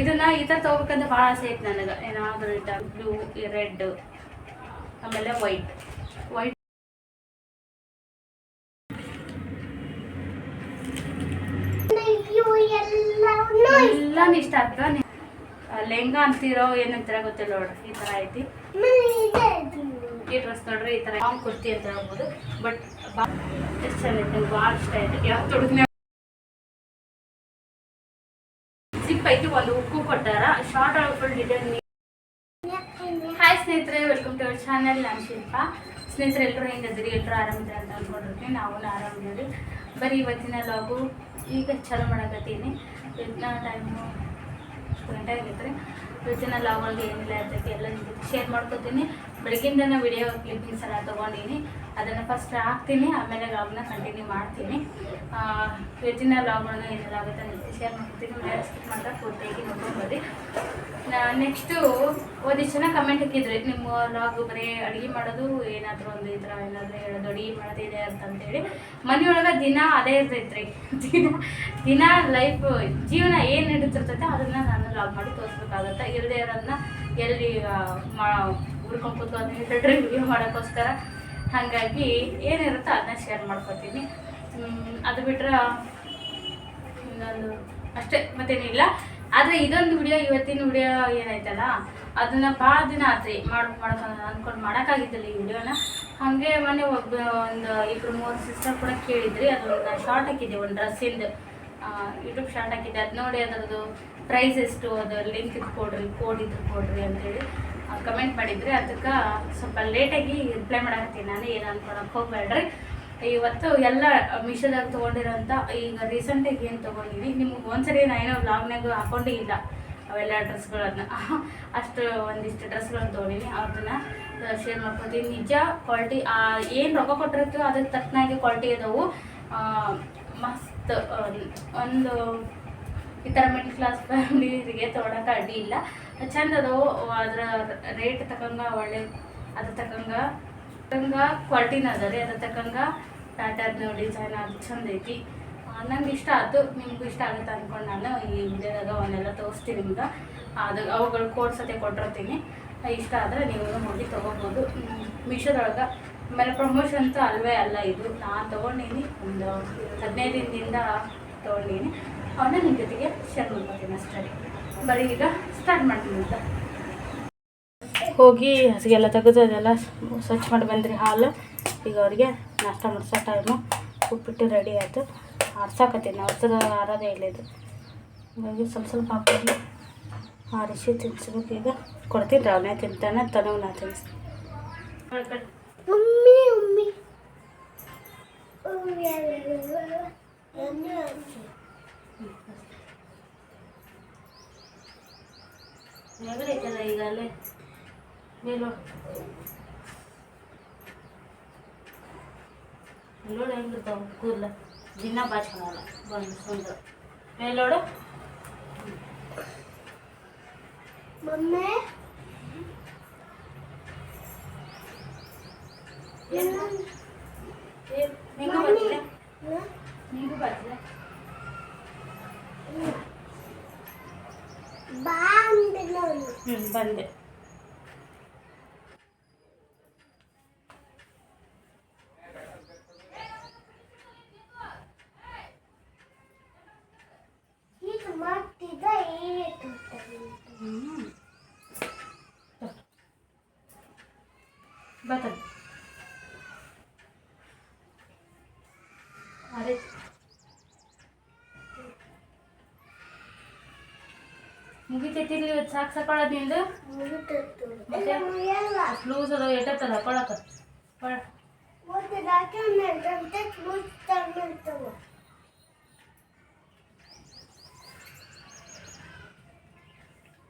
ಇದನ್ನ ಈ ಥರ ತಗೋಬೇಕಂದ್ರೆ ಭಾಳ ಆಸೆ ಐತೆ ನನಗೆ. ಏನಾದರೂ ಬ್ಲೂ ರೆಡ್ ಆಮೇಲೆ ವೈಟ್ ವೈಟ್ ಎಲ್ಲಾನು ಇಷ್ಟ ಆಗ್ತದೆ ಲೆಹಂಗಾ ಅಂತಿರೋ ಏನಂತೀರ ಗೊತ್ತಿಲ್ಲ ನೋಡ್ರಿ ಈ ತರ ಐತಿ. ಈ ಡ್ರೆಸ್ ನೋಡ್ರಿ, ಈ ತರ. ಲಾಂಗ್ ಕುರ್ತಿ ಅಂತ ಹೇಳ್ಬೋದು ಬಟ್ ಎಷ್ಟು ಚಂದ ಭಾಳ ಇಷ್ಟ ಆಯ್ತು. ಯಾವ ಐತಿ ಒಂದು ಉಕ್ಕು ಕೊಟ್ಟಾರ. ಶಾರ್ಟ್ ಆಗಿ ಫುಲ್ ಡಿಟೇಲ್ ಹಾಯ್ ಸ್ನೇಹಿತರೆ ವೆಲ್ಕಮ್ ಟು ಅವರ್ ಚಾನಲ್ ನಾನು ಶಿಲ್ಪ ಸ್ನೇಹಿತರೆ, ಎಲ್ಲರೂ ಹೆಂಗದ್ರಿ ಎಲ್ಲರೂ ಆರಾಮಿದ್ರೆ ಅಂತ ಅಂದ್ಕೊಂಡಿರ್ತೀನಿ ನಾವು ಆರಾಮಿದ್ದೀವಿ. ಬರೀ ಇವತ್ತಿನ ಲಾಗು ಈಗ ಚಾಲು ಮಾಡಕತ್ತೀನಿ. ಇವತ್ತಿನ ಟೈಮು ಗಂಟೆ ರೀ? ಇವತ್ತಿನ ಲಾಗಲ್ಲಿ ಏನಿಲ್ಲ ಇರ್ತೈತಿ ಎಲ್ಲ ಶೇರ್ ಮಾಡ್ಕೊತೀನಿ. ಬೆಳಗ್ಗಿಂದ ನಾನು ವಿಡಿಯೋ ಕ್ಲಿಪ್ಪಿಂಗ್ಸ್ ಎಲ್ಲ ತೊಗೊಂಡಿನಿ. ಅದನ್ನು ಫಸ್ಟ್ ಹಾಕ್ತೀನಿ, ಆಮೇಲೆ ಲಾಗ್ನ ಕಂಟಿನ್ಯೂ ಮಾಡ್ತೀನಿ. ಹೆಚ್ಚಿನ ಲಾಗ್ಗಳನ್ನ ಲಾಗ್ ಒಳಗೆ ಏನೆಲ್ಲ ಆಗುತ್ತೆ ನಿಮ್ಮ ಜೊತೆ ಶೇರ್ ಮಾಡ್ತೀನಿ ಸ್ಕಿಪ್ ಮಾಡ್ತಾ ಪೂರ್ತಿಯಾಗಿ ನೋಡ್ಕೊಂಡು ಬರ್ರಿ ನೆಕ್ಸ್ಟು ಒಂದಿಷ್ಟು ಜನ ಕಮೆಂಟ್ ಹಾಕಿದ್ರಿ, ನಿಮ್ಮ ಲಾಗ್ ಬರೀ ಅಡುಗೆ ಮಾಡೋದು, ಏನಾದರೂ ಒಂದು ಈ ಥರ ಏನಾದರೂ ಹೇಳೋದು, ಅಡುಗೆ ಮಾಡೋದಿದೆ ಅಂತಂತೇಳಿ ಮನೆಯೊಳಗೆ ದಿನ ಅದೇ ಇರ್ತೈತ್ರಿ. ದಿನ ದಿನ ಲೈಫ್ ಜೀವನ ಏನು ನಡೀತಿರ್ತೈತೆ ಅದನ್ನು ನಾನು ಲಾಗ್ ಮಾಡಿ ತೋರಿಸ್ಬೇಕಾಗತ್ತೆ. ಇಲ್ಲದೆ ಇರೋದನ್ನ ಎಲ್ಲಿ ಆ, ಮಾ ಹುಡ್ಕೊಂಡು ಕೂತ್ಕೊಂಡು ರಿವ್ಯೂ ಮಾಡೋಕ್ಕೋಸ್ಕರ. ಹಾಗಾಗಿ ಏನಿರುತ್ತೋ ಅದನ್ನ ಶೇರ್ ಮಾಡ್ಕೊತೀನಿ. ಅದು ಬಿಟ್ರೆ ಇನ್ನೊಂದು ಅಷ್ಟೇ ಮತ್ತೇನಿಲ್ಲ ಆದರೆ ಇದೊಂದು ವಿಡಿಯೋ ಇವತ್ತಿನ ವಿಡಿಯೋ ಏನೈತಲ್ಲ ಅದನ್ನ ಭಾಳ ದಿನ ಆತ್ರಿ ಮಾಡ್ ಮಾಡ್ಕೊಂಡು ಅಂದ್ಕೊಂಡು ಮಾಡೋಕ್ಕಾಗಿದ್ದಿಲ್ಲ ಈ ವಿಡಿಯೋನ ಹಾಗೆ ಮೊನ್ನೆ ಒಬ್ಬ ಒಂದು ಇಬ್ಬರು ಮೂರು ಸಿಸ್ಟರ್ ಕೂಡ ಕೇಳಿದ್ರಿ ಅದೊಂದು ಶಾರ್ಟ್ ಹಾಕಿದ್ದೆ ಒಂದು ಡ್ರೆಸ್ಸಿಂದು ಯೂಟ್ಯೂಬ್ ಶಾರ್ಟ್ ಹಾಕಿದ್ದೆ. ಅದು ನೋಡಿ ಅದರದ್ದು ಪ್ರೈಸ್ ಎಷ್ಟು ಅದು ಲಿಂಕ್ ಇದು ಕೊಡ್ರಿ ಕೋಡ್ ಇದ್ರು ಕೊಡ್ರಿ ಅಂತೇಳಿ. ಕಮೆಂಟ್ ಮಾಡಿದ್ರಿ ಅದಕ್ಕೆ ಸ್ವಲ್ಪ ಲೇಟಾಗಿ ರಿಪ್ಲೈ ಮಾಡಕತ್ತೀನಿ. ನಾನು ಏನು ಅನ್ಕೊಳಕ್ಕೆ ಹೋಗ್ಬೇಡ್ರಿ. ಇವತ್ತು ಎಲ್ಲ ಮೀಶೋದಾಗ ತೊಗೊಂಡಿರೋಂಥ ಈಗ ರೀಸೆಂಟಾಗಿ ಏನು ತೊಗೊಂಡಿದ್ದೀನಿ ನಿಮ್ಗೆ ಒಂದ್ಸರಿ ನಾನು ಏನೋ ಬ್ಲಾಗ್ನಾಗ ಹಾಕೊಂಡೇ ಇಲ್ಲ. ಅವೆಲ್ಲ ಡ್ರೆಸ್ಗಳನ್ನ ಅಷ್ಟು ಒಂದಿಷ್ಟು ಡ್ರೆಸ್ಗಳನ್ನು ತೊಗೊಂಡಿನಿ ಅದನ್ನ ಶೇರ್ ಮಾಡ್ಕೊತೀನಿ. ನಿಜ ಕ್ವಾಲಿಟಿ ಏನು ರೊಕ್ಕ ಕೊಟ್ಟಿರ್ತೀವೋ ಅದಕ್ಕೆ ತಕ್ಕನಾಗಿ ಕ್ವಾಲಿಟಿ ಇದಾವೆ ಮಸ್ತ್ ಒಂದು ಈ ಥರ ಮಿಡ್ಲ್ ಕ್ಲಾಸ್ ಫ್ಯಾಮಿಲಿಗೆ ತೊಗೊಳಕ್ಕೆ ಅಡ್ಡಿ ಇಲ್ಲ. ಚಂದ ಅದಾವು ಅದರ ರೇಟ್ ತಕ್ಕಂಗ ಒಳ್ಳೆ, ಅದ್ರ ತಕ್ಕಂಗ ತಕ್ಕಂಗ ಕ್ವಾಲಿಟಿನ ಅದ ರೀ. ಅದ್ರ ತಕ್ಕಂಗ ಪ್ಯಾಟರ್ನ್ ಡಿಸೈನ್ ಅದು ಚಂದ ಐತಿ. ನಂಗೆ ಇಷ್ಟ ಆಯ್ತು ನಿಮ್ಗೂ ಇಷ್ಟ ಆಗುತ್ತೆ ಅಂದ್ಕೊಂಡು ನಾನು ಈ ವಿಡಿಯೋದಾಗ ಅವನ್ನೆಲ್ಲ ತೋರಿಸ್ತೀನಿ ನಿಮ್ಗೆ. ಅದು ಅವುಗಳು ಕೋಡ್ ಸತೆ ಕೊಟ್ಟಿರ್ತೀನಿ. ಇಷ್ಟ ಆದರೆ ನೀವು ಹೋಗಿ ತೊಗೋಬೋದು. ಮೀಶೋದೊಳಗೆ ಆಮೇಲೆ ಪ್ರಮೋಷನ್ ಅಂತೂ ಅಲ್ವೇ ಅಲ್ಲ ಇದು. ನಾನು ತೊಗೊಂಡೀನಿ. ಒಂದು ಹದಿನೈದು ದಿನದಿಂದ ತೊಗೊಂಡೀನಿ. ಅವನ್ನ ನಿಮ್ಮ ಜೊತೆಗೆ ಶೇರ್ ಮಾಡ್ಕೊತೀನಿ ಅಷ್ಟೇ ಬರೀ ಈಗ ಸ್ಟಾರ್ಟ್ ಮಾಡ್ತೀನಿ ಅಂತ. ಹೋಗಿ ಹಸಿಗೆಲ್ಲ ತೆಗೆದು ಅದೆಲ್ಲ ಸ್ವಚ್ಛ ಮಾಡಿ ಬಂದ್ರಿ ಹಾಲು. ಈಗ ಅವ್ರಿಗೆ ನಾಷ್ಟ ಮಾಡಿಸೋ ಟೈಮು ಉಪ್ಪಿಟ್ಟು ರೆಡಿ ಆಯಿತು. ಆರ್ಸಾಕತ್ತೀನಿ. ಆರ್ಸೋದು ಆರೋದೇ ಇಲ್ಲ ಇದು. ಹಾಗಾಗಿ ಸ್ವಲ್ಪ ಸ್ವಲ್ಪ ಹಾಕೊಂಡು ಆರಿಸಿ ತಿನ್ಸ್ಬೇಕು. ಈಗ ಕೊಡ್ತೀನಿ ಅವನೇ ತಿಂತಾನೆ ತನವ ನಾ ತಿನ್ಸ್ತೀನಿ ಐತಲ್ಲ ಈಗ ಅಲ್ಲೇ ಮೇಲೋ ನೋಡು ಹೆಂಗಿರ್ತಾವ ದಿನ ಬಾಚ್ಕೊಳಲ್ಲ ಬಂದು ಸುಂದರ ಮಮ್ಮಿ ನಿಂಗೂ ಬರ್ತಿಲ್ಲ ನಿಂಗೂ ಬರ್ತಿಲ್ಲ ಬಾ ಅಂದಿಲ್ಲ ಅವನು ಹ್ಞೂ ಬಂದೆ ಈಗ ಮಾಡ್ತಿದ್ದ ಏನೇ ತೊಗೊಳ್ತಾನೆ ಹ್ಞೂ ಬರ್ತದೆ ಅದೇ ಮುಗಿತೈತಿರ್ಲಿ ಇವತ್ತು ಸಾಕು ಸಾಕೊಳ್ಳೋದು ನಿಂದು ಲೂಸ್ ಅದ ಎಟ್ಟತ್ತದ ಹಾಕೊಳಕ ಕೊಡ ಮತ್ತೆ ಗಂಟೆ ಮುಚ್ತಾನಂತವ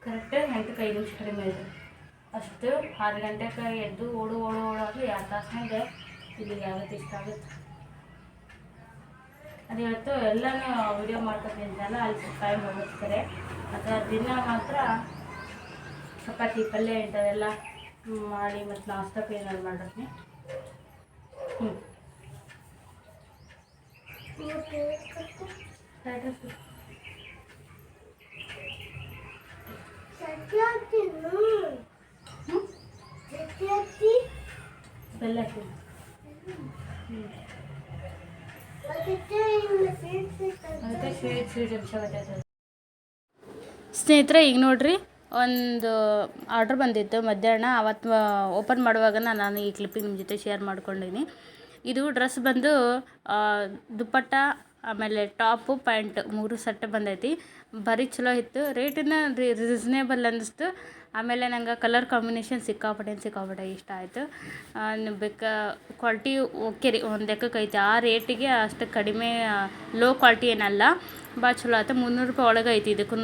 ಕರೆಕ್ಟ್ ಎಂಟಕ್ಕೆ ಐದು ನಿಮಿಷ ಕಡಿಮೆ ಇದೆ. ಅಷ್ಟು ಆರು ಗಂಟೆಗೆ ಎದ್ದು ಓಡು ಓಡು ಓಡೋದು ಎರಡು ತಾಸ್ನಾಗ ಇಲ್ಲಿಗೆ ಯಾವತ್ತು ಇಷ್ಟ ಆಗುತ್ತೆ. ಅದು ಇವತ್ತು ಎಲ್ಲನೂ ವಿಡಿಯೋ ಮಾಡ್ಕೊತೀನಿ ಅಲ್ಲಿ ಟೈಮ್ ಹೋಗಿರ್ತಾರೆ ಮತ್ತು ದಿನ ಮಾತ್ರ ಚಪಾತಿ ಪಲ್ಯ ಇಂಥವೆಲ್ಲ ಮಾಡಿ ಮತ್ತು ನಾಷ್ಟಕ್ಕೆ ಏನಾದ್ರು ಮಾಡಿರ್ತೀನಿ ಹ್ಞೂ ಫ್ರೈಡ್ ರೈಸ್ ಎತ್ತಿರ್ತೀನು ಹ್ಞೂ ಎತ್ತಿ ಎತ್ತಿ ಬೆಲ್ಲ ಹಾಕಿ ಅದಕ್ಕೆ ಇನ್ನು ಸ್ವೀಟ್ ಸ್ವೀಟ್ ಅದಕ್ಕೆ ಸ್ವೀಟ್ ಸ್ವೀಟ್ ಅನ್ಸಕತ್ತೈತೆ ಸ್ನೇಹಿತರೆ, ಈಗ ನೋಡಿರಿ, ಒಂದು ಆರ್ಡ್ರ್ ಬಂದಿತ್ತು ಮಧ್ಯಾಹ್ನ. ಅವತ್ತು ಓಪನ್ ಮಾಡುವಾಗ ನಾನು ಈ ಕ್ಲಿಪ್ಪಿಂಗ್ ನಿಮ್ಮ ಜೊತೆ ಶೇರ್ ಮಾಡ್ಕೊಂಡಿನಿ. ಇದು ಡ್ರೆಸ್ ಬಂದು ದುಪ್ಪಟ್ಟ, ಆಮೇಲೆ ಟಾಪು ಪ್ಯಾಂಟ್ ಮೂರು ಸೆಟ್ ಬಂದೈತಿ. ಭಾರಿ ಚಲೋ ಇತ್ತು. ರೇಟಿನ ರೀಸನೇಬಲ್ ಅನ್ನಿಸ್ತು. ಆಮೇಲೆ ನಂಗೆ ಕಲರ್ ಕಾಂಬಿನೇಷನ್ ಸಿಕ್ಕಾಪಟ್ಟೆ ಸಿಕ್ಕಾಪಟ್ಟೆ ಇಷ್ಟ ಆಯಿತು. ಬೇಕಾ ಕ್ವಾಲ್ಟಿ ಓಕೆ ರೀ, ಒಂದು ಲೆಕ್ಕಕ್ಕೆ ಐತೆ. ಆ ರೇಟಿಗೆ ಅಷ್ಟು ಕಡಿಮೆ ಲೋ ಕ್ವಾಲಿಟಿ ಏನಲ್ಲ ಭಾಳ ಚಲೋ ಆಯ್ತು ಮುನ್ನೂರು ರೂಪಾಯಿ ಒಳಗೆ ಐತಿ ಇದಕ್ಕೂ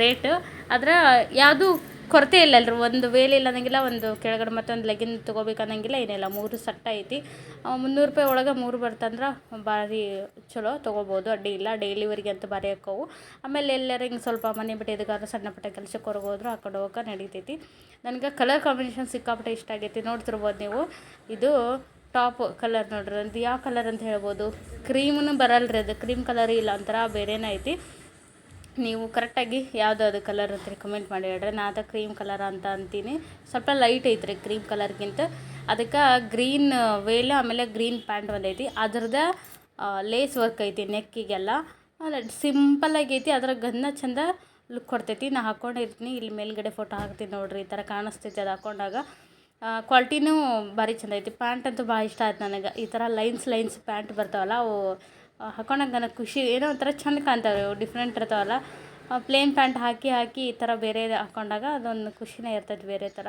ರೇಟ್ ಆದ್ರೆ ಯಾವುದು ಕೊರತೆ ಇಲ್ಲ ಅಲ್ರಿ ಒಂದು ವೇಲ್ ಇಲ್ಲ ಅನ್ನಂಗಿಲ್ಲ ಒಂದು ಕೆಳಗಡೆ ಮತ್ತೊಂದು ಲೆಗಿನ್ ತೊಗೋಬೇಕು ಅನ್ನಂಗಿಲ್ಲ ಏನಿಲ್ಲ. ಮೂರು ಸಟ್ಟ ಐತಿ. ಆ, ಮುನ್ನೂರು ರೂಪಾಯಿ ಒಳಗೆ ಮೂರು ಬರ್ತಂದ್ರೆ ಭಾರಿ ಚಲೋ ತೊಗೋಬೋದು. ಅಡ್ಡಿ ಇಲ್ಲ. ಡೈಲಿವರಿಗೆ ಅಂತ ಭಾರಿ ಹಾಕವು. ಆಮೇಲೆ ಎಲ್ಲರ ಹಿಂಗೆ ಸ್ವಲ್ಪ ಮನೆ ಬಿಟ್ಟು ಇದಕ್ಕಾದ್ರೆ ಸಣ್ಣ ಪುಟ್ಟ ಕೆಲಸಕ್ಕೆ ಹೊರಗೆ ಹೋದ್ರು ಹಾಕೊಂಡು ಹೋಗಕ್ಕೆ ನಡೀತೈತಿ. ನನಗೆ ಕಲರ್ ಕಾಂಬಿನೇಷನ್ ಸಿಕ್ಕಾಪಟ್ಟೆ ಇಷ್ಟ ಆಗೈತಿ. ನೋಡ್ತಿರ್ಬೋದು ನೀವು. ಇದು ಟಾಪ್ ಕಲರ್ ನೋಡ್ರಿ. ಅದು ಯಾವ ಕಲರ್ ಅಂತ ಹೇಳ್ಬೋದು? ಕ್ರೀಮ್ನು ಬರಲ್ರಿ ಅದು. ಕ್ರೀಮ್ ಕಲರ್ ಇಲ್ಲ ಒಂಥರ ಬೇರೆನೇ ಐತಿ. ನೀವು ಕರೆಕ್ಟಾಗಿ ಯಾವುದಾದ್ರು ಕಲರ್ ಅಂತ ಕಮೆಂಟ್ ಮಾಡಿ ಹೇಳ್ರಿ ನಾ ಅದು ಕ್ರೀಮ್ ಕಲರ್ ಅಂತ ಅಂತೀನಿ. ಸ್ವಲ್ಪ ಲೈಟ್ ಐತ್ರಿ ಕ್ರೀಮ್ ಕಲರ್ಗಿಂತ ಅದಕ್ಕೆ ಗ್ರೀನ್ ವೇಲ್ ಆಮೇಲೆ ಗ್ರೀನ್ ಪ್ಯಾಂಟ್ ಒಂದೈತಿ ಅದ್ರದ್ದು ಲೇಸ್ ವರ್ಕ್ ಐತಿ ನೆಕ್ಕಿಗೆಲ್ಲ. ಸಿಂಪಲ್ ಆಗೈತಿ ಅದರ ಗಂಧ ಚಂದ ಲುಕ್ ಕೊಡ್ತೈತಿ. ನಾ ಹಾಕ್ಕೊಂಡಿರ್ತೀನಿ ಇಲ್ಲಿ ಮೇಲ್ಗಡೆ ಫೋಟೋ ಹಾಕ್ತೀನಿ ನೋಡ್ರಿ, ಈ ಥರ ಕಾಣಿಸ್ತೈತಿ ಅದು ಹಾಕೊಂಡಾಗ. ಕ್ವಾಲಿಟಿನೂ ಭಾರಿ ಚಂದ ಐತಿ. ಪ್ಯಾಂಟ್ ಅಂತೂ ಭಾಳ ಇಷ್ಟ ಆಯ್ತು ನನಗೆ. ಈ ಥರ ಲೈನ್ಸ್ ಲೈನ್ಸ್ ಪ್ಯಾಂಟ್ ಬರ್ತಾವಲ್ಲ, ಅವು ನನಗೆ ಖುಷಿ. ಏನೋ ಒಂಥರ ಚಂದ ಕಾಣ್ತಾವೆ ಡಿಫ್ರೆಂಟ್ ಇರ್ತಾವಲ್ಲ. ಪ್ಲೇನ್ ಪ್ಯಾಂಟ್ ಹಾಕಿ ಹಾಕಿ ಈ ಥರ ಬೇರೆ ಹಾಕೊಂಡಾಗ ಅದೊಂದು ಖುಷಿನೇ ಇರ್ತೈತೆ ಬೇರೆ ಥರ.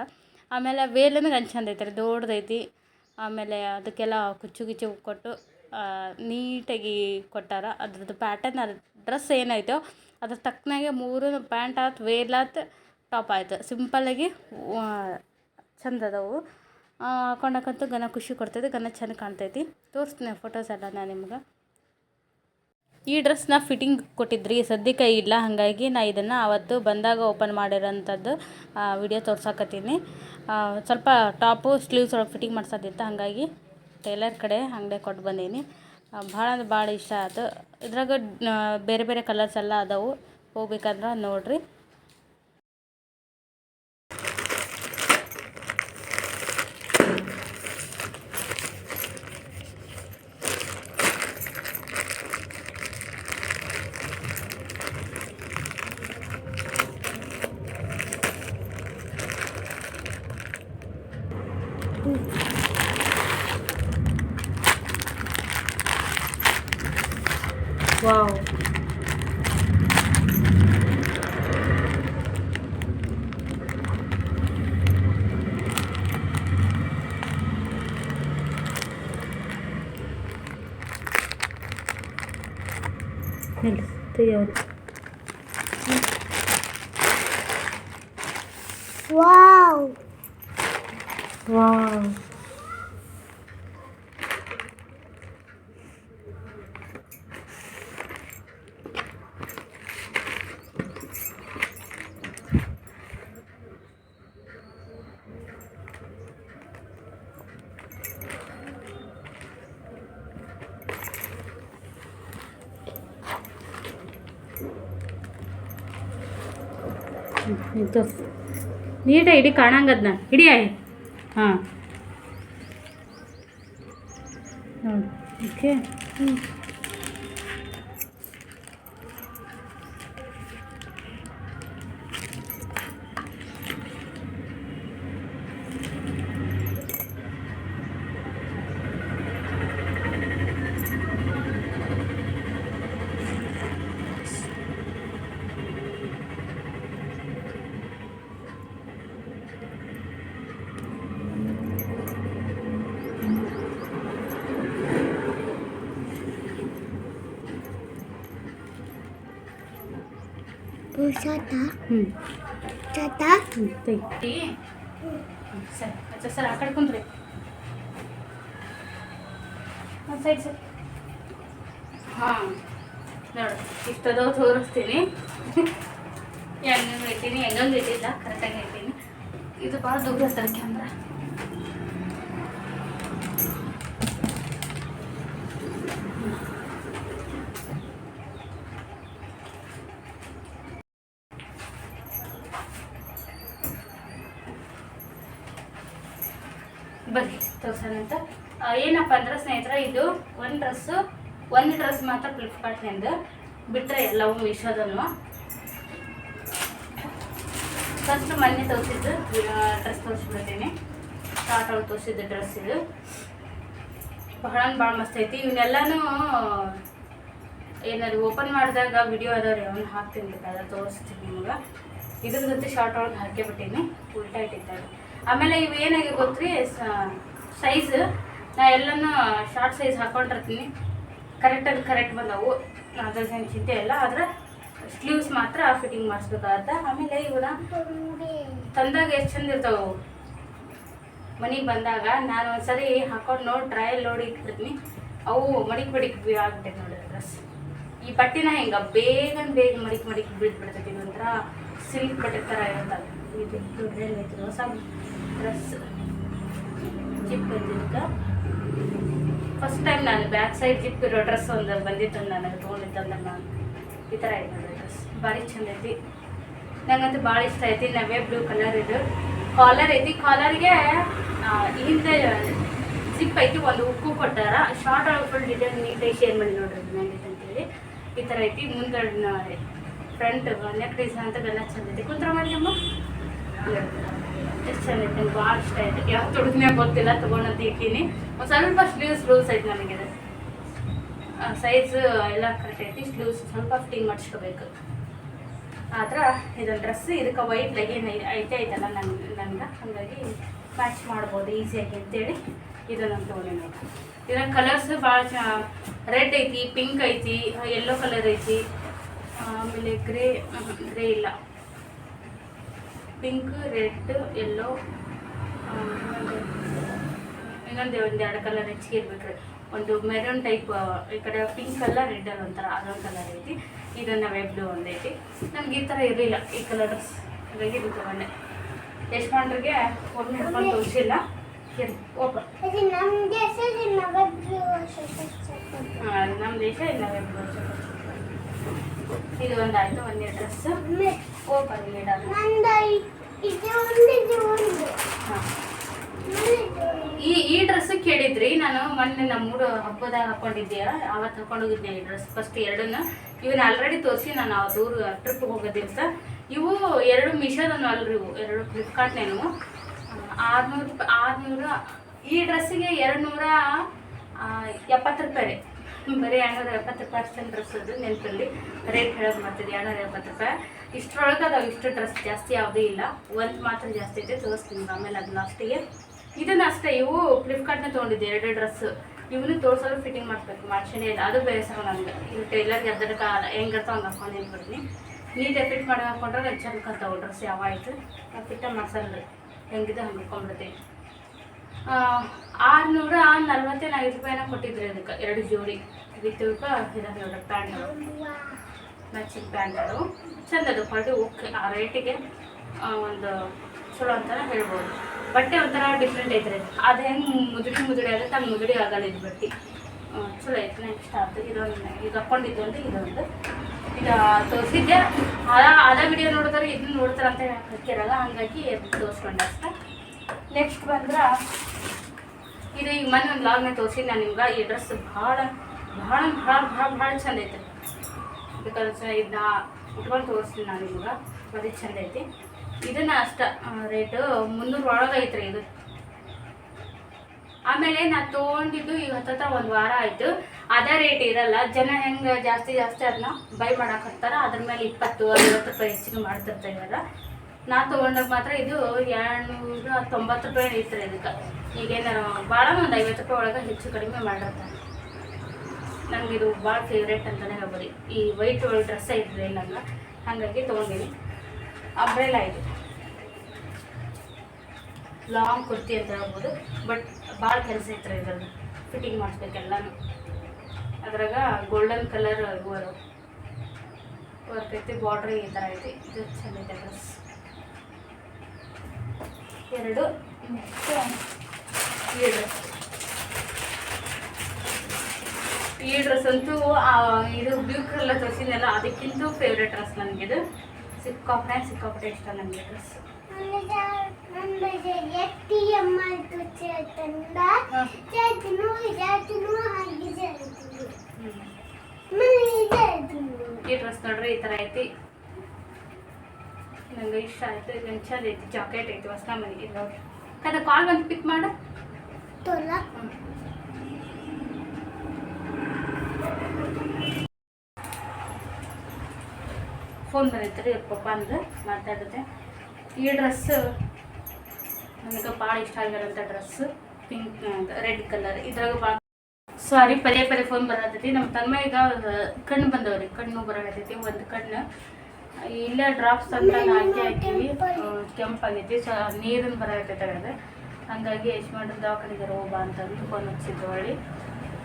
ಆಮೇಲೆ ವೇಲನ್ನು ಗಂಜ್ ಚಂದ ಐತೆ ದೊಡ್ಡದೈತಿ ಆಮೇಲೆ ಅದಕ್ಕೆಲ್ಲ ಕುಚ್ಚು ಗಿಚ್ಚು ಕೊಟ್ಟು ನೀಟಾಗಿ ಕೊಟ್ಟಾರ. ಅದ್ರದ್ದು ಪ್ಯಾಟರ್ನ್ ಅದು ಡ್ರೆಸ್ ಏನಾಯ್ತೋ, ಅದ್ರ ತಕ್ಕನಾಗೆ ಮೂರು ಪ್ಯಾಂಟ್ ಆಯ್ತು ವೇಲ್ ಆತು ಟಾಪ್ ಆಯ್ತು. ಸಿಂಪಲ್ಲಾಗಿ ಚಂದ ಅದಾವು. ಹಾಕೊಂಡಕ್ಕಂತೂ ಗನ ಖುಷಿ ಕೊಡ್ತೈತಿ ಗನ ಚಂದ ಕಾಣ್ತೈತಿ. ತೋರಿಸ್ತೀನಿ ಫೋಟೋಸ್ ಎಲ್ಲ ನಾನು ನಿಮ್ಗೆ. ಈ ಡ್ರೆಸ್ನ ಫಿಟ್ಟಿಂಗ್ ಕೊಟ್ಟಿದ್ರಿ, ಸದ್ಯಕ್ಕೆ ಇಲ್ಲ, ಹಾಗಾಗಿ ನಾ ಇದನ್ನು ಅವತ್ತು ಬಂದಾಗ ಓಪನ್ ಮಾಡಿರೋಂಥದ್ದು ವಿಡಿಯೋ ತೋರ್ಸಕತ್ತೀನಿ. ಸ್ವಲ್ಪ ಟಾಪು ಸ್ಲೀವ್ಸ್ ಒಳಗೆ ಫಿಟ್ಟಿಂಗ್ ಮಾಡ್ಸೋದಿತ್ತು, ಹಾಗಾಗಿ ಟೈಲರ್ ಕಡೆ ಅಂಗಡಿ ಕೊಟ್ಟು ಬಂದೀನಿ. ಭಾಳ ಅಂದ್ರೆ ಭಾಳ ಇಷ್ಟ ಆಯ್ತು. ಇದ್ರಾಗ ಬೇರೆ ಬೇರೆ ಕಲರ್ಸ್ ಎಲ್ಲ ಅದಾವು. ಹೋಗ್ಬೇಕಂದ್ರೆ ನೋಡಿರಿ. Wow. Wow. Entonces, ನೀಟಾಗಿ ಇಡೀ ಕಾಣಂಗದ್ನ ಹಿಡಿಯ ಹಾಂ. ಪುಷಾಟ ಹ್ಞೂ ಚಾಟ ಹ್ಞೂ ತೆಗಿ. ಸರಿ ಅಚ್ಚ ಸರ್ ಆ ಕಡೆ ಕುಂದ್ರಿ ಒಂದು ಸೈಡ್ ಸರ್ ಹಾಂ ನೋಡಿ ಇಷ್ಟದವ ತೋರಿಸ್ತೀನಿ. ಹೆಂಗಂಗೆ ಇಟ್ಟೀನಿ ಹೆಂಗಂಗೆ ಇಟ್ಟಿಲ್ಲ ಕರೆಕ್ಟಾಗಿ ಇಟ್ಟೀನಿ. ಇದು ಭಾಳ ದೂರ ಸರ್ ಕ್ಯಾಮ್ರಾ ಬರ್ರಿ ತೋರ್ಸೋಣ ಅಂತ ಆ, ಏನಪ್ಪ ಅಂದ್ರೆ ಸ್ನೇಹಿತರೆ ಇದು ಒಂದು ಡ್ರೆಸ್ಸು ಒಂದು ಡ್ರೆಸ್ ಮಾತ್ರ ಫ್ಲಿಪ್ಕಾರ್ಟ್ನಿಂದ ಬಿಟ್ಟರೆ ಎಲ್ಲವೂ ಮೀಶೋದನ್ನು ಫಸ್ಟ್ ಮೊನ್ನೆ ತೋರಿಸಿದ್ದು ಡ್ರೆಸ್ ತೋರಿಸ್ಬಿಡ್ತೀನಿ. ಅವ್ರು ತೋರಿಸಿದ್ದು ಡ್ರೆಸ್ ಇದು. ಬಹಳ ಭಾಳ ಮಸ್ತ್ ಐತಿ. ಇವನ್ನೆಲ್ಲನೂ ಏನಾದ್ರು ಓಪನ್ ಮಾಡಿದಾಗ ವಿಡಿಯೋ ಅದಾವ್ರಿ ಅವನ್ನ ಹಾಕ್ತೀನಿ ಬೇಕಾದ್ರೆ ತೋರಿಸ್ತೀನಿ ನಿಮ್ಗೆ ಜೊತೆ ಶಾರ್ಟ್ ಒಳಗೆ ಹಾಕೇ ಬಿಟ್ಟೀನಿ ಉಲ್ಟಾ ಇಟ್ಟಿದ್ದಾರೆ ಆಮೇಲೆ ಇವು ಏನಾಗಿ ಗೊತ್ತ್ರಿ ಸೈಜ್ ನಾ ಎಲ್ಲನೂ ಶಾರ್ಟ್ ಸೈಜ್ ಹಾಕೊಂಡಿರ್ತೀನಿ. ಕರೆಕ್ಟಾಗಿ ಕರೆಕ್ಟ್ ಬಂದವು. ಅದ್ರದ್ದೇನು ಚಿಂತೆ ಇಲ್ಲ. ಆದ್ರೆ ಸ್ಲೀವ್ಸ್ ಮಾತ್ರ ಫಿಟ್ಟಿಂಗ್ ಮಾಡಿಸ್ಬೇಕಾಗತ್ತೆ. ಆಮೇಲೆ ಇವನ್ನ ತಂದಾಗ ಎಷ್ಟು ಚಂದ ಇರ್ತಾವೆ. ಮನೆಗೆ ಬಂದಾಗ ನಾನು ಒಂದ್ಸರಿ ಹಾಕೊಂಡು ನೋಡಿ ಟ್ರಯಲ್ ನೋಡಿ ಇಟ್ಟಿರ್ತೀನಿ ಅವು ಮಡಿಕ್ ಮಡಿಕ್ ಆಗ್ಬಿಟ್ಟೈತೆ ನೋಡಿ ಡ್ರೆಸ್. ಈ ಬಟ್ಟೆನ ಹಿಂಗ ಬೇಗ ಬೇಗ ಮಡಿಕ್ ಮಡಿಕ್ ಬಿಡ್ಬಿಡ್ತೈತಿ ಇದು ಒಂಥರ ಸಿಲ್ಕ್ ಬಟ್ಟೆ ಥರ ಇರುತ್ತಲ್ಲ. ಇದು ಹೊಸ ಡ್ರೆಸ್. ಐತಿ ಫಸ್ಟ್ ಟೈಮ್ ನಾನು ಬ್ಯಾಕ್ ಸೈಡ್ ಜಿಪ್ ಇರೋ ಡ್ರೆಸ್ ಒಂದು ಬಂದಿತ್ತು ನನಗೆ ತೊಗೊಂಡಿದ್ದಲ್ಲ ನಾನು. ಈ ಥರ ಇದೆ ಡ್ರೆಸ್ ಭಾರಿ ಚಂದ ನನಗಂತೂ ನಂಗಂತೂ ಭಾಳ ಇಷ್ಟ ಐತಿ. ನವೇ ಬ್ಲೂ ಕಲರ್ ಇದು. ಕಾಲರ್ ಐತಿ. ಕಾಲರ್ಗೆ ಹಿಂದೆ ಜಿಪ್ ಐತಿ, ಒಂದು ಉಕ್ಕು ಕೊಟ್ಟಾರ. ಶಾರ್ಟ್ ಒಳಗೆ ಫುಲ್ ಡಿಟೇಲ್ ನೀಟಾಗಿ ಶೇರ್ ಮಾಡಿ ನೋಡ್ರಿ ನಂಗೆ ಅಂತೇಳಿ. ಈ ಥರ ಐತಿ. ಮುಂದೆ ಫ್ರಂಟ್ ನೆಕ್ ಡಿಸೈನ್ ಅಂತ ಬೆಲ್ಲ ಚಂದ ಕುಂತ್ರ ಮಾಡಿ ಅಮ್ಮ ಎಷ್ಟು ಚಂದ ಐತೆ ಭಾಳ ಇಷ್ಟ ಐತಿ ಯಾವ ತೊಡಗ್ನ್ಯಾಗ ಗೊತ್ತಿಲ್ಲ, ತೊಗೊಂಡಂತ ಇಕ್ಕೀನಿ ಒಂದು ಸ್ವಲ್ಪ ಸ್ಲೀವ್ಸ್ ಲೂಸ್ ಐತೆ ನನಗೆ ಸೈಜ್ ಎಲ್ಲ ಕರೆಕ್ಟ್ ಐತಿ. ಸ್ಲೀವ್ಸ್ ಸ್ವಲ್ಪ ಫಿಟ್ಟಿಂಗ್ ಮಾಡಿಸ್ಕೋಬೇಕು. ಆದ್ರೆ ಇದೊಂದು ಡ್ರೆಸ್ ಇದಕ್ಕೆ ವೈಟ್ ಲೆಗಿನ್ ಐತೆ ಐತಲ್ಲ ನನ್ ನನ್ಗೆ. ಹಾಗಾಗಿ ಮ್ಯಾಚ್ ಮಾಡ್ಬೋದು ಈಸಿಯಾಗಿ ಅಂತೇಳಿ ಇದನ್ನು ತೊಗೊಂಡಿನ ಇದರ ಕಲರ್ಸ್ ಭಾಳ ರೆಡ್ ಐತಿ ಪಿಂಕ್ ಐತಿ ಯೆಲ್ಲೋ ಕಲರ್ ಐತಿ. ಆಮೇಲೆ ಗ್ರೇ ಗ್ರೇ ಇಲ್ಲ. ಪಿಂಕ್ ರೆಡ್ ಎಲ್ಲೋ ಇನ್ನೊಂದು ಒಂದು ಎರಡು ಕಲರ್ ಹೆಚ್ಚಿಗೆ ಇರ್ಬೇಕ್ರಿ ಒಂದು ಮೆರೂನ್ ಟೈಪ್ ಈ ಕಡೆ ಪಿಂಕ್ ಅಲ್ಲ ರೆಡ್ ಅಲ್ಲ ಒಂಥರ ಅದೊಂದು ಕಲರ್ ಐತಿ. ಇದನ್ನ ಬ್ಲೂ ಒಂದು ಐತಿ ನನಗೆ ಈ ಥರ ಇರಲಿಲ್ಲ. ಈ ಕಲರ್ಸ್ ಹಾಗಾಗಿ ಇದು ತಗೊಂಡೆ. ಯಜಮಾನ್ರಿಗೆ ಒಂದು ಹಿಡ್ಕೊಂಡು ತೋರಿಸಿಲ್ಲ. ಓಪನ್ ನಮ್ಮ ದೇಶ ಇಲ್ಲ ವೆಬ್ ಇದು ಒಂದು ಡ್ರೆಸ್ ಓಪನ್ ಇಡೋದು. ಈ ಈ ಡ್ರೆಸ್ ಕೇಳಿದ್ರಿ ನಾನು ಮೊನ್ನೆ ನಮ್ಮೂರು ಹಬ್ಬದಾಗ ಹಾಕೊಂಡಿದ್ದೆ ಅವತ್ತು ಹಾಕೊಂಡೋಗಿದ್ದೆ ಈ ಡ್ರೆಸ್ ಫಸ್ಟ್ ಎರಡನ್ನ. ಇವನ್ನ ಆಲ್ರೆಡಿ ತೋರಿಸಿ ನಾನು ಆ ದೂರ ಟ್ರಿಪ್ ಹೋಗೋದಿಂತ ಇವು ಎರಡು ಮಿಷನ್ ಅಲ್ರಿ ಇವು. ಎರಡು ಫ್ಲಿಪ್ಕಾರ್ಟ್ನೇನು ಆರುನೂರು ರೂಪಾಯಿ ಆರುನೂರ ಈ ಡ್ರೆಸ್ಸಿಗೆ ಎರಡು ನೂರ ಎಪ್ಪತ್ತು ರೂಪಾಯಿ ರೀ. ಬರೀ ಎರಡುನೂರ ಎಪ್ಪತ್ತು ರೂಪಾಯಿ ಅಷ್ಟೊಂದು ಡ್ರೆಸ್ ಅದು ನೆನಪಲ್ಲಿ ರೇಟ್ ಹೇಳೋದು ಮಾಡ್ತಿದ್ದೆ ಎರಡುನೂರ ಎಪ್ಪತ್ತು ರೂಪಾಯಿ. ಇಷ್ಟರೊಳಗೆ ಅದಾವೆ ಇಷ್ಟು ಡ್ರೆಸ್ ಜಾಸ್ತಿ ಯಾವುದೂ ಇಲ್ಲ. ಒಂದು ಮಾತ್ರ ಜಾಸ್ತಿ ಐತೆ ತೋರಿಸ್ತೀನಿ ಆಮೇಲೆ ಅದು ಲಾಸ್ಟಿಗೆ ಇದನ್ನ ಅಷ್ಟೇ, ಇವು ಫ್ಲಿಪ್ಕಾರ್ಟ್ನ ತೊಗೊಂಡಿದ್ದೆ ಎರಡು ಡ್ರೆಸ್ ಇವನು ತೋರ್ಸಲು ಫಿಟ್ಟಿಂಗ್ ಮಾಡಬೇಕು, ಮಾಡ್ಸೇನೆ ಇಲ್ಲ. ಅದು ಬೇಸರ ನನಗೆ ಇದು ಟೈಲರ್ಗೆ ಅದಕ್ಕೆ ಹೆಂಗಿರ್ತಾವ ಹಂಗೆ ಹಾಕೊಂಡು ಹೇಳ್ಬಿಡ್ತೀನಿ ನೀಟಾಗಿ ಫಿಟ್ ಮಾಡಿ ಹಾಕೊಂಡ್ರೆ ಚಂದ ಕರ್ತಾವೆ ಡ್ರೆಸ್ ಯಾವ ಆಯಿತು ನಾವು ಮಾಡ್ಸಲ್ರಿ ಹೆಂಗಿದೆ ಹಂಗೆ ಹಾಕೊಂಡ್ಬಿಡ್ತೀನಿ ಆರುನೂರ ನಲ್ವತ್ತೈದು ರೂಪಾಯಿನ ಕೊಟ್ಟಿದ್ರು ಅದಕ್ಕೆ, ಎರಡು ಜೋಡಿ. ವಿತ್ ಇದಾವೆ ಎರಡು ಪ್ಯಾಂಟ್ಗಳು ಮ್ಯಾಚಿಂಗ್ ಪ್ಯಾಂಟ್ಗಳು ಚಂದ ಅದು ಕ್ವಾಲಿಟಿ ಓಕೆ, ಆ ರೇಟಿಗೆ ಒಂದು ಚಲೋ ಅಂತಲೇ ಹೇಳ್ಬೋದು. ಬಟ್ಟೆ ಒಂಥರ ಡಿಫ್ರೆಂಟ್ ಐತ್ರಿ. ಅದು ಹೆಂಗೆ ಮುದುಡಿ ಮುದುಡಿ ಆದರೆ ಹಂಗೆ ಮುದುಡಿ ಆಗಲ್ಲ ಇದು ಬಟ್ಟೆ. ಚಲೋ ಐತೆ ನಂಗೆ ಇಷ್ಟ ಆಯ್ತು ಇದೊಂದು ಈಗ ಹಾಕೊಂಡಿದ್ದು ಅಂತ ಇದೊಂದು. ಈಗ ತೋರಿಸಿದ್ದೆ. ಅದ ಅದ ವಿಡಿಯೋ ನೋಡಿದ್ರೆ ಇದನ್ನ ನೋಡ್ತಾರೆ ಅಂತ ಹಾಕಿರಲ್ಲ ಹಂಗಾಗಿ ತೋರಿಸ್ಕೊಂಡೆ ಅಷ್ಟೆ. ನೆಕ್ಸ್ಟ್ ಬಂದ್ರೆ ಇದು. ಈಗ ಮೊನ್ನೆ ಒಂದು ಲಾಗ್ನ ತೋರಿಸಿ ನಾನು ನಿಮ್ಗೆ ಈ ಡ್ರೆಸ್ ಭಾಳ ಭಾಳ ಭಾಳ ಭಾಳ ಭಾಳ ಚಂದ ಐತೆ. ಬಿಕಾಸ್ ಇದನ್ನ ಉಟ್ಕೊಂಡು ತೋರಿಸ್ತೀನಿ ನಾನು ನಿಮ್ಗೆ ಬರೀ ಚಂದ ಐತಿ. ಇದನ್ನ ಅಷ್ಟ ರೇಟು ಮುನ್ನೂರು ಒಳಗೆ ಐತ್ರಿ ಇದು. ಆಮೇಲೆ ನಾ ತೊಗೊಂಡಿದ್ದು ಈಗ ಹತ್ತತ್ರ ಒಂದು ವಾರ ಆಯಿತು. ಅದೇ ರೇಟ್ ಇರಲ್ಲ. ಜನ ಹೆಂಗೆ ಜಾಸ್ತಿ ಜಾಸ್ತಿ ಅದನ್ನ ಬೈ ಮಾಡಾಕತ್ತಾರ ಅದ್ರ ಮೇಲೆ ಇಪ್ಪತ್ತು ಐವತ್ತು ರೂಪಾಯಿ ಹೆಚ್ಚಿಗೆ ಮಾಡ್ತಿರ್ತಾರೆ ಇವಾಗ. ನಾ ತೊಗೊಂಡಾಗ ಮಾತ್ರ ಇದು ಎರಡುನೂರ ತೊಂಬತ್ತು ರೂಪಾಯಿ ಐತ್ರಿ ಇದಕ್ಕೆ ಈಗೇನಾರ ಭಾಳ ಒಂದು ಐವತ್ತು ರೂಪಾಯಿ ಒಳಗೆ ಹೆಚ್ಚು ಕಡಿಮೆ ಮಾಡಿರ್ತಾರೆ. ನನಗೆ ಇದು ಭಾಳ ಫೇವ್ರೇಟ್ ಅಂತಲೇ ಹೇಳ್ಬೋದು. ಈ ವೈಟ್ ಡ್ರೆಸ್ ಐತ್ರಿ ನಂಗೆ ಹಾಗಾಗಿ ತೊಗೊಂಡಿನಿ. ಅಬ್ರೆಲ್ಲ ಇದು. ಲಾಂಗ್ ಕುರ್ತಿ ಅಂತ ಹೇಳ್ಬೋದು. ಬಟ್ ಭಾಳ ಕೆಲಸ ಐತ್ರಿ ಇದ್ರದ್ದು. ಫಿಟ್ಟಿಂಗ್ ಮಾಡಿಸ್ಬೇಕೆಲ್ಲನೂ ಅದ್ರಾಗ ಗೋಲ್ಡನ್ ಕಲರ್ ವರ್ಕ್ ಐತಿ ಬಾರ್ಡ್ರ್ ಈ ಥರ ಐತಿ. ಇದು ಚೆನ್ನಾಗಿದೆ ಡ್ರೆಸ್ ಎರಡು. ಈ ಡ್ರೆಸ್ ಈ ಡ್ರೆಸ್ ಅಂತೂ ಇದು ಬ್ಲೂ ಕಲರ್ ತೋರಿಸಿದ್ನಲ್ಲ, ಅದಕ್ಕಿಂತ ಫೇವ್ರೇಟ್ ಡ್ರೆಸ್ ನನಗಿದು ಸಿಕ್ಕಾಪಟ್ಟೆ ಸಿಕ್ಕಾಪಟ್ಟೆ ಇಷ್ಟ ನನಗೆ ಡ್ರೆಸ್ ಈ ಡ್ರೆಸ್ ನೋಡ್ರಿ, ಈ ಥರ ಐತಿ. ನಂಗೆ ಇಷ್ಟ ಆಯ್ತು ಇದೊಂದು ಚಂದ ಐತಿ ಜಾಕೆಟ್ ಐತಿ ಹೊಸ ಮನೆಗೆ ಕದ ಕಾಲ್ ಬಂದು ಪಿಕ್ ಮಾಡು. ಫೋನ್ ಬಂದೈತ್ರಿ ರೀ ಪಪ್ಪ ಅಂದ್ರೆ ಮಾತಾಡಿದೆ. ಈ ಡ್ರೆಸ್ ನನಗೆ ಭಾಳ ಇಷ್ಟ ಆಗಿರೋಂಥ ಡ್ರೆಸ್ ಪಿಂಕ್ ರೆಡ್ ಕಲರ್ ಇದ್ರಾಗ ಭಾಳ ಸಾರಿ ಪದೇ ಪದೇ ಫೋನ್ ಬರತೈತಿ. ನಮ್ಮ ತನ್ಮಯ್ಗ ಕಣ್ಣು ಬಂದವ್ರಿ. ಕಣ್ಣು ಬರತೈತಿ ಒಂದು ಕಣ್ಣು. ಇಲ್ಲೇ ಡ್ರಾಪ್ಸ್ ಅಂತ ಹಾಕಿ ಹಾಕಿವಿ. ಕೆಂಪಾಗೈತಿ. ಸೊ, ನೀರಿನ ಬರೋಕೆ ಅದ್ರಾಗ ಹಂಗಾಗಿ ಯಶ್ಮಾಡ್ರ ದವಾಖಾನಿಗೆ ಹೋಗ ಅಂತಂದು ಫೋನ್ ಹಚ್ಚಿದ್ರು ಹೊಳ್ಳಿ.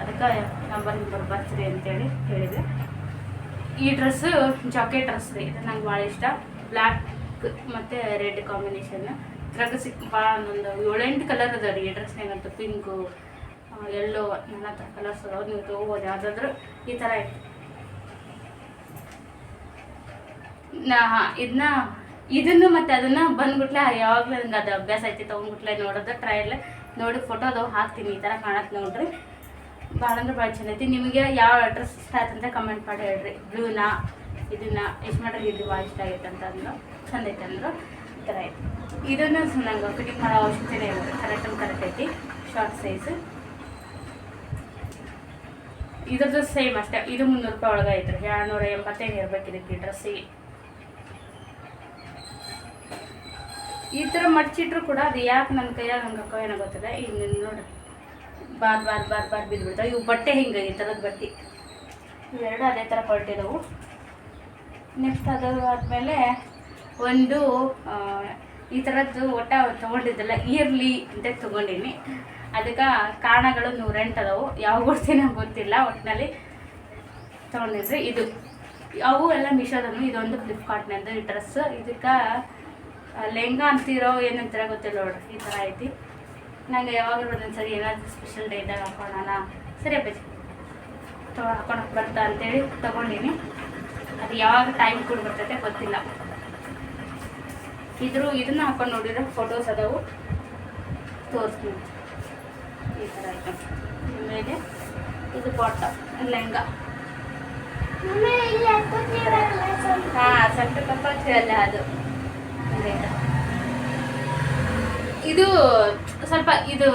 ಅದಕ್ಕೆ ನಂಬರ್ ನಂಬರ್ ಬರ್ತೀರಿ ಅಂತೇಳಿ ಹೇಳಿದೆ. ಈ ಡ್ರೆಸ್ ಜಾಕೆಟ್ ಡ್ರೆಸ್ ರೀ. ಇದು ನಂಗೆ ಭಾಳ ಇಷ್ಟ. ಬ್ಲ್ಯಾಕ್ ಮತ್ತು ರೆಡ್ ಕಾಂಬಿನೇಷನ್ ಇದ್ರಾಗ ಸಿಕ್ ಭಾಳ ಒಂದು ಏಳೆಂಟು ಕಲರ್ ಅದ ರೀ ಈ ಡ್ರೆಸ್ನಾಗಂತೂ ಪಿಂಕು ಎಲ್ಲೋ ನಾನಾ ಥರ ಕಲರ್ಸ್ ಅದಾವೆ. ನೀವು ತೊಗೋಬೋದು ಯಾವುದಾದ್ರೂ ಈ ಥರ ಐತಿ. ನಾ ಇದನ್ನ ಇದನ್ನು ಮತ್ತೆ ಅದನ್ನ ಬಂದ್ಬಿಟ್ಲೆ ಯಾವಾಗಲೂ ನಂಗೆ ಅದು ಅಭ್ಯಾಸ ಐತಿ ತೊಗೊಂಡ್ಬಿಟ್ಲೆ ನೋಡೋದು ಟ್ರಯಲ್ ನೋಡಿ ಫೋಟೋ ಅದು ಹಾಕ್ತೀನಿ, ಈ ಥರ ಕಾಣತ್ತೆ ನೋಡ್ರಿ. ಭಾಳ ಅಂದ್ರೆ ಭಾಳ ಚೆಂದ ಐತಿ. ನಿಮಗೆ ಯಾವ ಡ್ರೆಸ್ ಇಷ್ಟ ಆಯ್ತು ಅಂತ ಕಮೆಂಟ್ ಮಾಡಿ ಹೇಳ್ರಿ. ಬ್ಲೂನಾ ಇದನ್ನ, ಎಷ್ಟು ಮಾಡ್ರಿ ಇದು ಭಾಳ ಇಷ್ಟ ಆಗೈತೆ ಅಂತ ಅಂದ್ರು. ಚಂದ ಐತೆ ಅಂದರು. ಈ ಥರ ಐತಿ. ಇದನ್ನು ನಂಗೆ ಫಿಟಿಂಗ್ ಮಾಡೋ ಅವಶ್ಯಕತೆ ಇಲ್ಲ. ಕರೆಕ್ಟ್ ಕರೆಕ್ಟ್ ಐತಿ. ಶಾರ್ಟ್ ಸೈಜ್ ಇದ್ರದ್ದು ಸೇಮ್ ಅಷ್ಟೇ. ಇದು ಮುನ್ನೂರು ರೂಪಾಯಿ ಒಳಗೆ ಐತ್ರಿ. ಎರಡ್ನೂರ ಎಂಬತ್ತೈದು ಇರ್ಬೇಕು ಇದಕ್ಕೆ ಡ್ರೆಸ್ಸಿಗೆ ಈ ಥರ ಮಡ್ಚಿಟ್ರು ಕೂಡ ಅದು ಯಾಕೆ ನನ್ನ ಕೈಯಾಗ ಹಂಗೆ ಏನೋ ಗೊತ್ತಿಲ್ಲ ಈಗ ನೋಡ್ರಿ ಬಾರ್ ಬಾರ್ ಬಾರ್ ಬಾರ್ ಬಿದ್ದುಬಿಡ್ತಾವೆ ಇವು ಬಟ್ಟೆ ಹಿಂಗೆ ಈ ಥರದ ಬಟ್ಟೆ. ಇವೆರಡು ಅದೇ ಥರ ಕೊಟ್ಟಿದ್ದವು ನೆಕ್ಸ್ಟ್ ಅದು ಆದಮೇಲೆ ಒಂದು ಈ ಥರದ್ದು ಒಟ್ಟ ತೊಗೊಂಡಿದ್ದಲ್ಲ ಇಯರ್ಲಿ ಅಂತ ತೊಗೊಂಡೀನಿ. ಅದಕ್ಕೆ ಕಾರಣಗಳು ನೂರೆಂಟು ಅದಾವು. ಯಾವ ಕೊಡ್ತೀನಿ ನಂಗೆ ಗೊತ್ತಿಲ್ಲ. ಒಟ್ಟಿನಲ್ಲಿ ತೊಗೊಂಡಿದ್ರಿ ಇದು, ಅವು ಎಲ್ಲ ಮಿಶೋದನ್ನು ಇದೊಂದು ಫ್ಲಿಪ್ಕಾರ್ಟ್ನಂದು ಈ ಡ್ರೆಸ್ ಇದಕ್ಕೆ ಲೆಹಂಗಾ ಅಂತೀರೋ ಏನಂತೀರ ಗೊತ್ತಿಲ್ಲ ನೋಡ್ರಿ ಈ ಥರ ಐತಿ. ನಂಗೆ ಯಾವಾಗಲೂ ಒಂದೊಂದು ಸರಿ ಏನಾದರೂ ಸ್ಪೆಷಲ್ ಡೇ ಇದ್ದಾಗ ಹಾಕೋಣ ಸರಿ ಅಪ್ಪಾಜಿ. ತಗೊ ಹಾಕೊಳಕ್ಕೆ ಬರ್ತಾ ಅಂತೇಳಿ ತೊಗೊಂಡೀನಿ. ಅದು ಯಾವಾಗ ಟೈಮ್ ಕೂಡ ಬರ್ತೈತೆ ಗೊತ್ತಿಲ್ಲ. ಇದ್ರು ಇದನ್ನ ಹಾಕೊಂಡು ನೋಡಿದ್ರೆ ಫೋಟೋಸ್ ಅದಾವು. ತೋರಿಸ್ತೀನಿ. ಈ ಥರ ಐತೆ. ಆಮೇಲೆ ಇದು ಬಾಟ ಲೆಹಂಗಾ ಹಾಂ ಸಣ್ಣ ಕಪ್ಪಚ್ಚಿ ಅಲ್ಲ ಅದು. ಇದು ಸ್ವಲ್ಪ ಇದು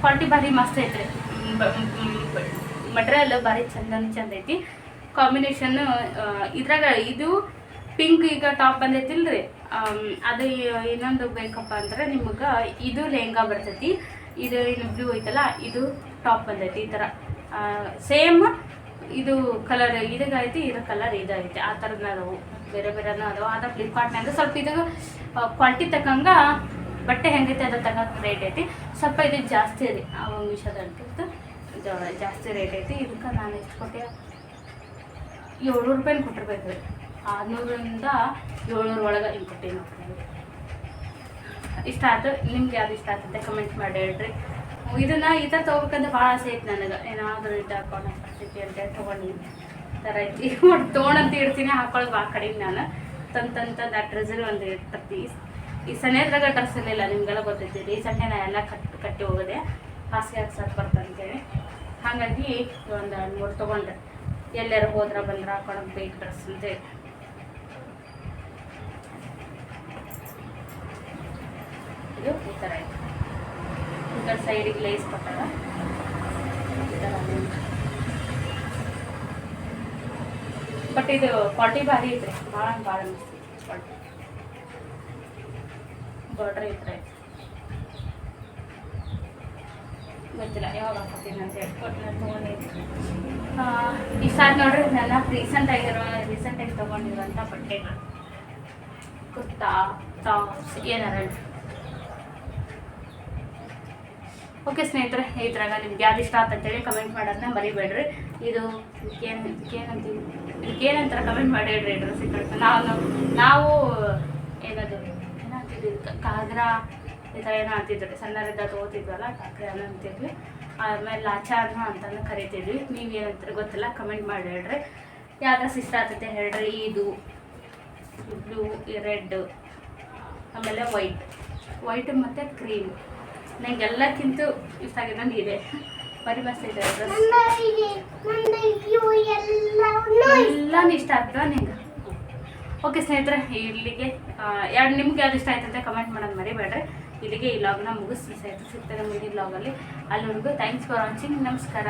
ಕ್ವಾಲಿಟಿ ಭಾರಿ ಮಸ್ತ್ ಐತೆ ಮಟ್ರಿಯಲ್ ಭಾರಿ ಚಂದ ಚಂದ ಐತಿ. ಕಾಂಬಿನೇಷನ್ ಇದ್ರಾಗ ಇದು ಪಿಂಕ್ ಈಗ ಟಾಪ್ ಬಂದೈತಿಲ್ರಿ. ಅದು ಇನ್ನೊಂದು ಬೇಕಪ್ಪ ಅಂದ್ರೆ ನಿಮಗೆ ಇದು ಲೆಹಂಗಾ ಬರ್ತೈತಿ. ಇದು ಇನ್ನು ಬ್ಲೂ ಐತಲ್ಲ, ಇದು ಟಾಪ್ ಬಂದೈತಿ ಈ ಥರ ಸೇಮ್ ಇದು ಕಲರ್ ಇದಾಗೈತಿ ಇದು ಕಲರ್ ಇದಾಗೈತಿ. ಆ ಥರದ್ದು ಅದಾವು. ಬೇರೆ ಬೇರೆನೂ ಅದಾವು. ಆದ್ರೆ ಫ್ಲಿಪ್ಕಾರ್ಟ್ನಾಗ ಸ್ವಲ್ಪ ಇದು ಕ್ವಾಲಿಟಿ ತಕ್ಕಂಗ ಬಟ್ಟೆ ಹೆಂಗೈತೆ ಅದ್ರ ತಕ್ಕಂಗೆ ರೇಟ್ ಐತಿ. ಸ್ವಲ್ಪ ಇದು ಜಾಸ್ತಿ ಇದು ಜಾಸ್ತಿ ರೇಟ್ ಐತಿ. ಇದಕ್ಕೆ ನಾನು ಎಷ್ಟು ಕೊಟ್ಟೆ ಏಳ್ನೂರು ರೂಪಾಯಿ ಕೊಟ್ಟಿರ್ಬೇಕು ರೀ ಆರುನೂರಿಂದ ಏಳ್ನೂರು ಒಳಗೆ ಹಿಂಗೆ ಕೊಟ್ಟೀನಿ ಇಷ್ಟ ಆಯ್ತು? ನಿಮ್ಗೆ ಯಾವ್ದು ಇಷ್ಟ ಆಗ್ತದೆ ಕಮೆಂಟ್ ಮಾಡಿ ಹೇಳ್ರಿ. ಇದನ್ನ ಈ ಥರ ತೊಗೋಬೇಕಂದ್ರೆ ಭಾಳ ಆಸೆ ಐತೆ ನನಗೆ. ಏನಾದರೂ ಇದು ಹಾಕೊಂಡು ಬರ್ತಿದ್ವಿ ಅಂತ ಹೇಳಿ ತೊಗೊಂಡಿನಿ. ಥರ ಐತಿ. ಒಟ್ಟು ತೊಗೊಂಡಂತ ಇಡ್ತೀನಿ, ಹಾಕೊಳ್ಳೋದು ಭಾಳ ಕಡಿಮೆ ನಾನು. ತಂದು ಆ ಡ್ರೆಸ್ಸಲ್ಲಿ ಒಂದು ಇರ್ತೈತಿ ಈ ಸಣ್ಣದ್ರಾಗ ಡ್ರೆಸ್ ಇರಲಿಲ್ಲ ನಿಮಗೆಲ್ಲ ಗೊತ್ತೈತಿ ರೀಸೆಂಟ್ನೇ ನಾ ಎಲ್ಲ ಕಟ್, ಕಟ್ಟಿ ಹೋಗೋದೆ. ಹಾಸಿಗೆ ಹಾಕ್ಸಕ್ಕೆ ಬರ್ತಂತೇಳಿ ಹಾಗಾಗಿ ಒಂದು ಮೂರು ತೊಗೊಂಡೆ. ಎಲ್ಲರೂ ಹೋದ್ರೆ ಬಂದ್ರೆ ಹಾಕೊಳಕ್ಕೆ ಬೇಕು ಡ್ರೆಸ್ ಅಂತೇಳಿ ಇದು ಈ ಥರ ಆಯಿತು. ಈ ಕಡೆ ಸೈಡಿಗೆ ಲೇಸ್ ಕೊಟ್ಟಾಗ ಈ ಥರ ಬಟ್ ಇದು ಕ್ವಾಲಿಟಿ ಭಾರಿ ಐತ್ರಿ ಭಾಳ ಭಾಳ ಬಾರ್ಡರ್ ಕ್ವಾಲಿಟಿ ಬಾರ್ಡ್ರ್ ಈ ಥರ ಐತೆ ಗೊತ್ತಿಲ್ಲ, ಯಾವಾಗ ಹಾಕೋತೀನಿ ನೋಡ್ರಿ ನನ್ನ ರೀಸೆಂಟ್ ರೀಸೆಂಟಾಗಿ ಬಟ್ಟೆಗಳು. ಕುರ್ತಾ, ಟಾಪ್ಸ್, ಏನಾರ ಓಕೆ ಸ್ನೇಹಿತರೆ ಇದ್ರಾಗ ನಿಮ್ಗೆ ಯಾವ್ದು ಇಷ್ಟ ಅಂತೇಳಿ ಕಮೆಂಟ್ ಮಾಡೋದನ್ನ ಮರಿಬೇಡ್ರಿ. ಇದು ಇದಕ್ಕೇನು ಏನಂತೀವಿ ಇದಕ್ಕೇನಂತಾರೆ ಕಮೆಂಟ್ ಮಾಡಿ ಹೇಳ್ರಿ ನಾವು ನಾವು ಏನದು ಏನಂತಿದ್ವಿ ಕಾದ್ರ ಈ ಥರ ಏನೋ ಅಂತಿದ್ರಿ ಸಣ್ಣರಿಂದ ತೊಗೋತಿದ್ವಲ್ಲ ಕಾಗ್ರ ಅನ್ನೋ ಅಂತಿದ್ವಿ. ಆಮೇಲೆ ಲಾಚಾರ್ನ ಅಂತಂದು ಕರಿತಿದ್ವಿ. ನೀವು ಏನಂತಾರೆ ಗೊತ್ತಿಲ್ಲ ಕಮೆಂಟ್ ಮಾಡಿ ಹೇಳ್ರಿ. ಯಾವ ಡ್ರೆಸ್ ಇಷ್ಟ ಆಗ್ತೈತೆ ಹೇಳ್ರಿ. ಇದು, ಬ್ಲೂ, ರೆಡ್, ಆಮೇಲೆ ವೈಟ್. ವೈಟ್ ಮತ್ತು ಕ್ರೀಮ್. ನನಗೆಲ್ಲಕ್ಕಿಂತ ಇಷ್ಟ ಆಗಿದ್ದಂಗೆ ಇದೆ ಇದೆ ನನ್ನ ಇವು ಎಲ್ಲಾನು ಇಷ್ಟ ಆಗ್ತದ ನಿಂಗೆ? ಓಕೆ ಸ್ನೇಹಿತರೆ ಇಲ್ಲಿಗೆ ಎರಡು ನಿಮ್ಗೆ ಯಾವ್ದು ಇಷ್ಟ ಆಯ್ತು ಅಂತ ಕಮೆಂಟ್ ಮಾಡೋದು ಮರಿಬೇಡ್ರಿ. ಇಲ್ಲಿಗೆ ಈ ಲಾಗ್ನ ಮುಗಿಸ್ತೀನಿ ಸ್ನೇಹಿತರೆ. ಸಿಗ್ತಾರೆ ಮುಂದಿನ ಲಾಗಲ್ಲಿ ಅಲ್ಲಿವರೆಗೂ ಥ್ಯಾಂಕ್ಸ್ ಫಾರ್ ವಾಚಿಂಗ್ ನಮಸ್ಕಾರ.